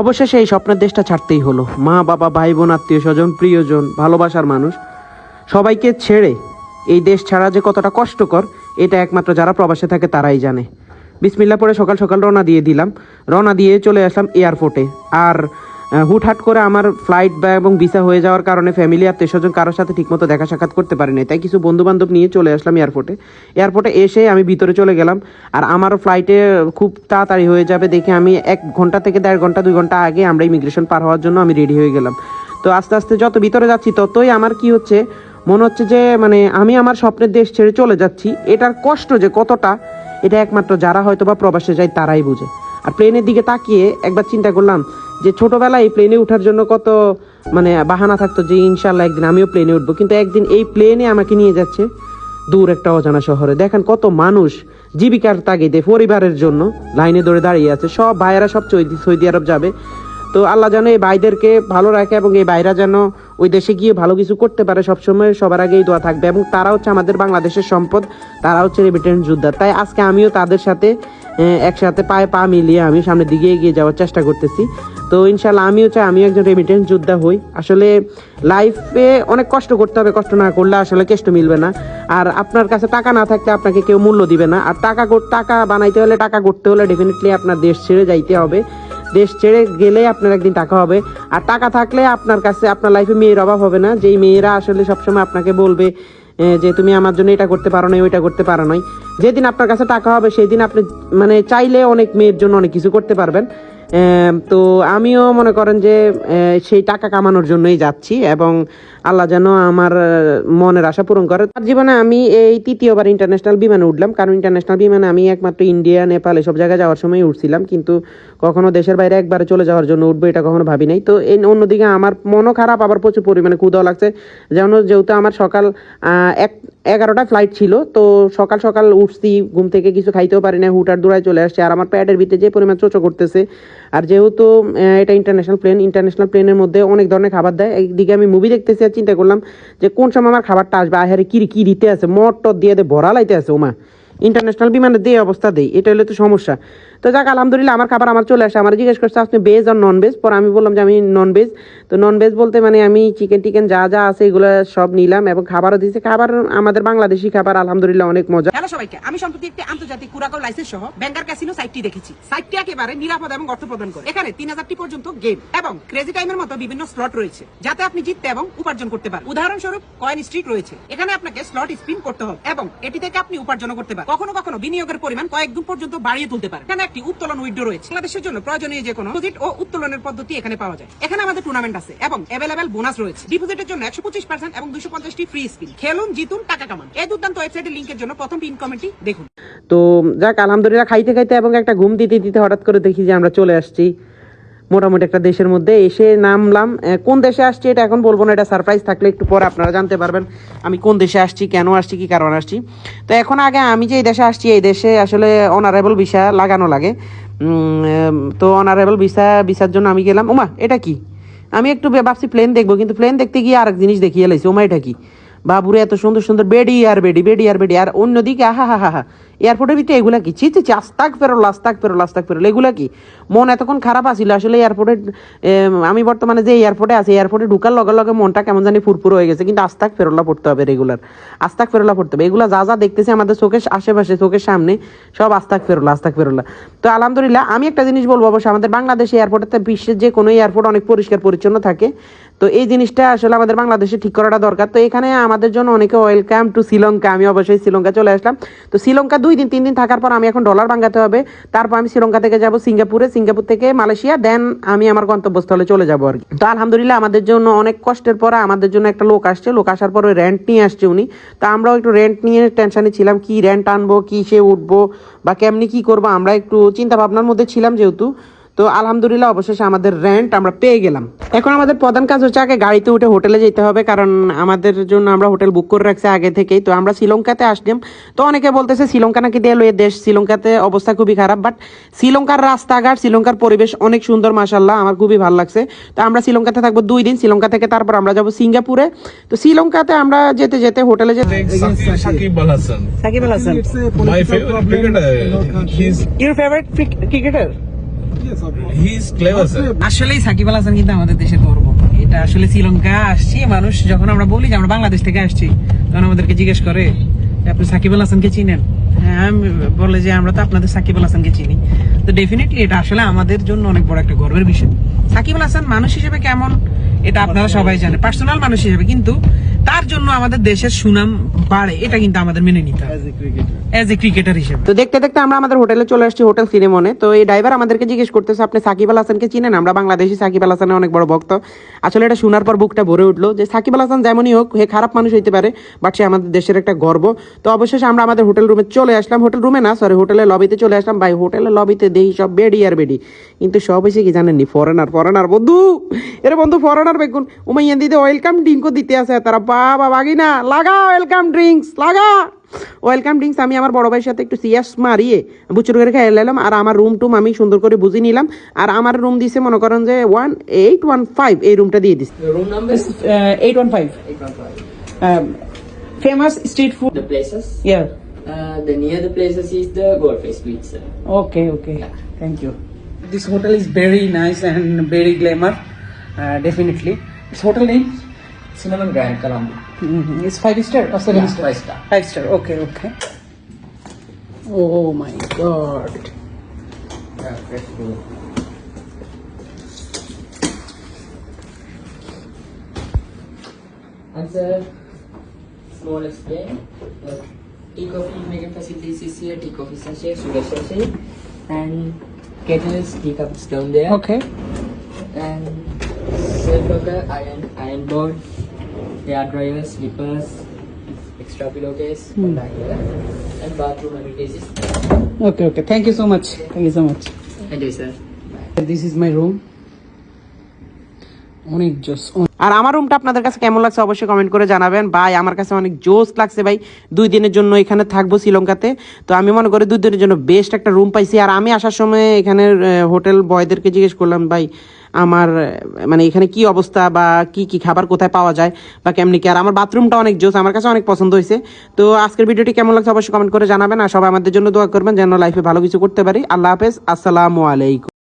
অবশেষে এই স্বপ্নের দেশটা ছাড়তেই হলো। মা, বাবা ভাই বোন আত্মীয় স্বজন প্রিয়জন, ভালোবাসার মানুষ, সবাইকে ছেড়ে এই দেশ ছাড়া যে কতটা কষ্টকর, এটা একমাত্র যারা প্রবাসে থাকে তারাই জানে। বিসমিল্লা পরে সকাল সকাল রওনা দিয়ে দিলাম। রওনা দিয়ে চলে আসলাম এয়ারপোর্টে আর হুটহাট করে আমার ফ্লাইট বা এবং ভিসা হয়ে যাওয়ার কারণে ফ্যামিলি আত্মীয় স্বজন কারোর সাথে ঠিকমতো দেখা সাক্ষাৎ করতে পারিনি। তাই কিছু বন্ধু বান্ধব নিয়ে চলে আসলাম এয়ারপোর্টে এয়ারপোর্টে এসে আমি ভিতরে চলে গেলাম। আর আমারও ফ্লাইটে খুব তাড়াতাড়ি হয়ে যাবে দেখে আমি এক ঘণ্টা থেকে দেড় ঘণ্টা, দুই ঘণ্টা আগে আমরা ইমিগ্রেশন পার হওয়ার জন্য আমি রেডি হয়ে গেলাম। তো আস্তে আস্তে যত ভিতরে যাচ্ছি ততই আমার কি হচ্ছে, মনে হচ্ছে যে মানে আমি আমার স্বপ্নের দেশ ছেড়ে চলে যাচ্ছি। এটার কষ্ট যে কতটা, এটা একমাত্র যারা হয়তো বা প্রবাসে যায় তারাই বুঝে। আর প্লেনের দিকে তাকিয়ে একবার চিন্তা করলাম যে ছোটবেলায় এই প্লেনে ওঠার জন্য কত মানে বাহানা থাকতো যে ইনশাল্লাহ একদিন আমিও প্লেনে উঠবো। কিন্তু একদিন এই প্লেনে আমাকে নিয়ে যাচ্ছে দূর একটা অজানা শহরে। দেখেন কত মানুষ জীবিকার তাগিদে পরিবারের জন্য লাইনে ধরে দাঁড়িয়ে আছে। সব ভাইয়েরা সব সৌদি আরব যাবে। তো আল্লাহ যেন এই ভাইদেরকে ভালো রাখে এবং এই ভাইরা যেন ওই দেশে গিয়ে ভালো কিছু করতে পারে। সবসময় সবার আগে এই দোয়া থাকবে এবং তারা হচ্ছে আমাদের বাংলাদেশের সম্পদ, তারা হচ্ছে রেমিটেন্স যোদ্ধা। তাই আজকে আমিও তাদের সাথে একসাথে পায়ে পা মিলিয়ে আমি সামনের দিকে এগিয়ে যাওয়ার চেষ্টা করতেছি। তো ইনশাল্লাহ আমিও চাই, আমিও একজন রেমিটেন্স যোদ্ধা হই। আসলে লাইফে অনেক কষ্ট করতে হবে, কষ্ট না করলে আসলে কেষ্ট মিলবে না। আর আপনার কাছে টাকা না থাকলে আপনাকে কেউ মূল্য দিবে না। আর টাকা টাকা বানাইতে হলে, টাকা করতে হলে ডেফিনেটলি আপনার দেশ ছেড়ে যাইতে হবে। দেশ ছেড়ে গেলে আপনার একদিন টাকা হবে। আর টাকা থাকলে আপনার কাছে, আপনার লাইফে মেয়ের অভাব হবে না। যেই মেয়েরা আসলে সবসময় আপনাকে বলবে যে তুমি আমার জন্য এটা করতে পারো না ওইটা করতে পারো নাই। যেদিন আপনার কাছে টাকা হবে সেই দিন আপনি মানে চাইলে অনেক মেয়ের জন্য অনেক কিছু করতে পারবেন। তো আমিও মনে করেন যে সেই টাকা কামানোর জন্যই যাচ্ছি এবং আল্লাহ যেন আমার মনের আশা পূরণ করে। তার জীবনে আমি এই তৃতীয়বার ইন্টারন্যাশনাল বিমানে উঠলাম, কারণ ইন্টারন্যাশনাল বিমানে আমি একমাত্র ইন্ডিয়া নেপাল এসব জায়গায় যাওয়ার সময় উঠছিলাম, কিন্তু কখনো দেশের বাইরে একবারে চলে যাওয়ার জন্য উঠবো এটা কখনো ভাবি নাই। তো এই অন্যদিকে আমার মনও খারাপ, আবার প্রচুর পরিমাণে ক্ষুদাও লাগছে। যেমন যেহেতু আমার সকাল এক, এগারোটা ফ্লাইট ছিল, তো সকাল সকাল উঠছি, ঘুম থেকে কিছু খাইতেও পারি না হুটার দূরায় চলে আসছে। আর আমার প্যাডের ভিতরে যে পরিমাণ চোচো করতেছে, আর যেহেতু এটা ইন্টারন্যাশনাল প্লেন ইন্টারন্যাশনাল প্লেনের মধ্যে অনেক ধরনের খাবার দেয়, একদিকে আমি মুভি দেখতেছি চিন্তা করলাম যে কোন সময় আমার খাবারটা আসবে? আহারে কি কি দিতে আছে? মট দিয়ে দিয়ে ভরা লাইতে আছে, ওমা। ইন্টারন্যাশনাল বিমানে দিয়ে অবস্থা দেয় এটা হলে তো সমস্যা। তো যাক, আলহামদুলিল্লাহ আমার খাবার আমার চলে আসে। আমার জিজ্ঞেস করছে, আপনি ভেজ আর নন ভেজ পরে আমি বললাম যে, আমি নন ভেজ তো নন ভেজ বলতে মানে আমি চিকেন টিকেন যা যা আছে এগুলো সব নিলাম এবং খাবারও দিয়েছে। খাবার আমাদের বাংলাদেশি খাবার, আলহামদুলিল্লাহ অনেক মজা। হ্যালো সবাইকে, আমি সম্প্রতি একটি আন্তর্জাতিক কুরাকল লাইসেন্স সহ ব্যাংকার ক্যাসিনো সাইটটি দেখেছি। সাইটটি একেবারে নিরাপদ এবং অর্থ প্রদান করে। এখানে তিন হাজারটি পর্যন্ত গেম এবং ক্রেজি টাইমের মতো বিভিন্ন স্লট রয়েছে, যাতে আপনি জিততে এবং উপার্জন করতে পারেন। উদাহরণস্বরূপ কয়েন স্ট্রিট রয়েছে। এখানে আপনাকে স্লট স্পিন করতে হবে এবং এটি থেকে আপনি উপার্জন করতে পারেন। কখনো কখনো বিনিয়োগের পরিমাণ কয়েক গুণ পর্যন্ত বাড়িয়ে তুলতে পারেন। এখানে একটি উত্তোলন উইডো রয়েছে। বাংলাদেশের জন্য প্রয়োজনীয় যে কোনো ডিপোজিট ও উত্তোলনের পদ্ধতি এখানে পাওয়া যায়। এখানে আমাদের টুর্নামেন্ট আছে এবং অ্যাভেলেবেল বোনাস রয়েছে। ডিপোজিটের জন্য একশো পঁচিশ পার্সেন্ট এবং দুশো পঞ্চাশটি ফ্রি স্পিন খেলুন, জিতুন, টাকা কামান। এই দুর্দান্ত ওয়েবসাইটের লিঙ্কের জন্য প্রথম পিন কমেন্টটি দেখুন। তো যাক, আলহামদুলিল্লাহ, খাইতে খাইতে এবং একটা ঘুম দিতে দিতে হঠাৎ করে দেখি যে আমরা চলে আসছি। মোটামুটি একটা দেশের মধ্যে এসে নামলাম। কোন দেশে আসছি এটা এখন বলব না, এটা সারপ্রাইজ থাকলে একটু পরে আপনারা জানতে পারবেন আমি কোন দেশে আসছি, কেন আসছি, কি কারণ আসছি। তো এখন আগে আমি যে এই দেশে আসছি, এই দেশে আসলে অনারেবল ভিসা লাগানো লাগে। তো অনারেবল ভিসা ভিসার জন্য আমি গেলাম। ওমা এটা কি? আমি একটু ভাবছি প্লেন দেখব, কিন্তু প্লেন দেখতে গিয়ে আরেক জিনিস দেখিয়ে লাইছি। ওমা এটা কি? বাবুরে, এত সুন্দর সুন্দর বেডি আর বেডি বেডি আর বেডি। আর অন্যদিকে, আহা, হা হা হা। এয়ারপোর্টের ভিতরে এগুলা কি? ছি ছি, আস্তাক ফেরোল আস্তাক ফেরোল আস্তাক ফেরোল। এগুলা কি? মন এতক্ষণ খারাপ আছিল। আসলে এয়ারপোর্টে আমি বর্তমানে যে এয়ারপোর্টে আছি এয়ারপোর্টে ঢুকার লগে লগে মনটা কেমন জানি ফুরফুর হয়ে গেছে। কিন্তু আস্তাক ফেরোলা পড়তে হবে রেগুলার আস্তাক ফেরোলা পড়তে হবে। এগুলা যা যা দেখতেছি আমাদের চোখের আশেপাশে চোখের সামনে সব আস্তাক ফেরোলা আস্তাক ফেরোলা। তো আলহামদুলিল্লাহ আমি একটা জিনিস বলব অবশ্য আমাদের বাংলাদেশ এয়ারপোর্টে বিশ্বের যে কোনো এয়ারপোর্ট অনেক পরিষ্কার পরিচ্ছন্ন থাকে। তো এই জিনিসটা আসলে আমাদের বাংলাদেশে ঠিক করাটা দরকার। তো এখানে আমাদের জন্য অনেকে ওয়েলকাম টু শ্রীলঙ্কা আমি অবশ্যই শ্রীলঙ্কা চলে আসলাম। তো শ্রীলঙ্কা দুই দিন, তিন দিন থাকার পর আমি এখন ডলার বাঙ্গাতে হবে। তারপর আমি শ্রীলঙ্কা থেকে যাব সিঙ্গাপুরে সিঙ্গাপুর থেকে মালয়েশিয়া দেন আমি আমার গন্তব্যস্থলে চলে যাব আর কি। তো আলহামদুলিল্লাহ আমাদের জন্য অনেক কষ্টের পরে আমাদের জন্য একটা লোক আসছে। লোক আসার পরে রেন্ট নিয়ে আসছে উনি। তো আমরাও একটু রেন্ট নিয়ে টেনশনে ছিলাম, কি রেন্ট আনব কি সে উঠবো, বা কেমনি কি করব, আমরা একটু চিন্তা ভাবনার মধ্যে ছিলাম যেহেতু। তো আলহামদুলিল্লাহ অবশেষে আমাদের রেন্ট আমরা পেয়ে গেলাম। এখন আমাদের প্রধান কাজ হচ্ছে আগে গাড়িতে উঠে হোটেলে যেতে হবে কারণ আমাদের জন্য আমরা হোটেল বুক করে রাখছি আগে থেকেই। তো আমরা শ্রীলঙ্কাতে আসলাম। তো অনেকে বলতেছে শ্রীলঙ্কা নাকি দেয়াল এ দেশ। শ্রীলঙ্কাতে অবস্থা খুবই খারাপ বাট শ্রীলঙ্কার রাস্তাঘাট শ্রীলঙ্কার পরিবেশ অনেক সুন্দর মাসাল্লাহ আমার খুবই ভালো লাগছে। তো আমরা শ্রীলঙ্কাতে থাকব দুই দিন। শ্রীলঙ্কা থেকে তারপর আমরা যাব সিঙ্গাপুরে। তো শ্রীলঙ্কাতে আমরা যেতে যেতে হোটেলে যেতে সাকিব আল হাসান। Favourite cricketer. সাকিব আল হাসান কিন্তু আমাদের গর্ব। এটা আসলে শ্রীলঙ্কা আসছি, মানুষ যখন আমরা বলি যে আমরা বাংলাদেশ থেকে আসছি, তখন আমাদেরকে জিজ্ঞেস করে আপনি সাকিব আল হাসানকে চিনেন? হ্যাঁ বলে যে আমরা তো আপনাদের সাকিব আল হাসানকে চিনি। তো ডেফিনেটলি এটা আসলে আমাদের জন্য অনেক বড় একটা গর্বের বিষয়। সাকিব আল হাসান মানুষ হিসেবে কেমন, এটা আপনারা সবাই জানেন। পার্সোনাল মানুষ হিসেবে, কিন্তু তার জন্য আমাদের দেশের সুনাম বাড়ে এটা কিন্তু আমাদের মেনে নিতে হবে। অ্যাজ এ ক্রিকেটার হিসেবে। তো দেখতে দেখতে আমরা আমাদের হোটেলে চলে আসছি হোটেল সিনেমনে তো এই ড্রাইভার আমাদেরকে জিজ্ঞেস করতেছে আপনি সাকিব আল হাসানকে চিনেন? আমরা বাংলাদেশি সাকিব আল হাসানের অনেক বড় ভক্ত। আসলে এটা শোনার পর বুকটা ভরে উঠল যে সাকিব আল হাসান যেমনই হোক হে খারাপ মানুষ হইতে পারে বাট সে আমাদের দেশের একটা গর্ব। তো অবশেষে আমরা আমাদের হোটেল রুমে চলে আসলাম। হোটেল রুমে না সরি হোটেলের লবিতে চলে আসলাম। ভাই হোটেলের লবিতে দেখি সব বেডি আর বেডি। কিন্তু সব এসে কি জানেননি ফরেনার ফরেনার বন্ধু। এরে বন্ধু ফরেনার বেগুন। উমাইয়ান দিতে ওয়েলকাম ড্রিঙ্কও দিতে আছে তারা বাবা বাগিনা লাগা ওয়েলকাম ড্রিঙ্কস লাগা ওয়েলকাম ড্রিঙ্কস আমি আমার বড় ভাইয়ের সাথে একটু সিয়াস মারিয়ে বুচুর করে খেয়ে নিলাম আর আমার রুম টুম আমি সুন্দর করে বুঝে নিলাম। আর আমার রুম দিছে মনে করেন যে ওয়ান এইট ওয়ান ফাইভ এই রুমটা দিয়ে দিচ্ছে number is eight one five 815. Famous street food places? Yeah Uh, the near the places is the Goldface Beach, sir. Okay okay thank you this hotel is very nice and very glamour definitely this hotel name Cinnamon Grand Colombo. Mm-hmm. It's five star or seven Yeah, star? five star. Five star. Okay, okay. Oh my god. Yeah, fresh dough. And sir, small explain. Tea coffee making facilities is here. Tea coffee sachet, sugar sachet, and kettles, teacups down there. Okay. And silver iron iron board hair dryers, slippers, extra pillowcase, Hmm. back here, and bathroom amenities is Okay, okay. Thank you so much. Thank you so much. Thank you, sir. This is my room. অনেক জোস আর আমার রুমটা আপনাদের কাছে কেমন লাগছে অবশ্যই comment করে জানাবেন। ভাই, আমার কাছে অনেক জোস লাগছে ভাই। দুই দিনের জন্য এখানে থাকব শ্রীলঙ্কাতে। তো আমি মনে করি দুই দিনের জন্য বেস্ট একটা রুম পাইছি। আর আমি আসার সময় এখানের হোটেল বয়দেরকে জিজ্ঞেস করলাম, ভাই, আমার মানে এখানে কি অবস্থা বা কি কি খাবার কোথায় পাওয়া যায় বা কেমনি কি? আর আমার বাথরুমটা অনেক জোস আমার কাছে অনেক পছন্দ হয়েছে। তো আজকের ভিডিওটি কেমন লাগছে অবশ্যই কমেন্ট করে জানাবেন। আর সবাই আমাদের জন্য দোয়া করবেন যেন লাইফে ভালো কিছু করতে পারি। আল্লাহ হাফেজ। আসসালামু আলাইকুম।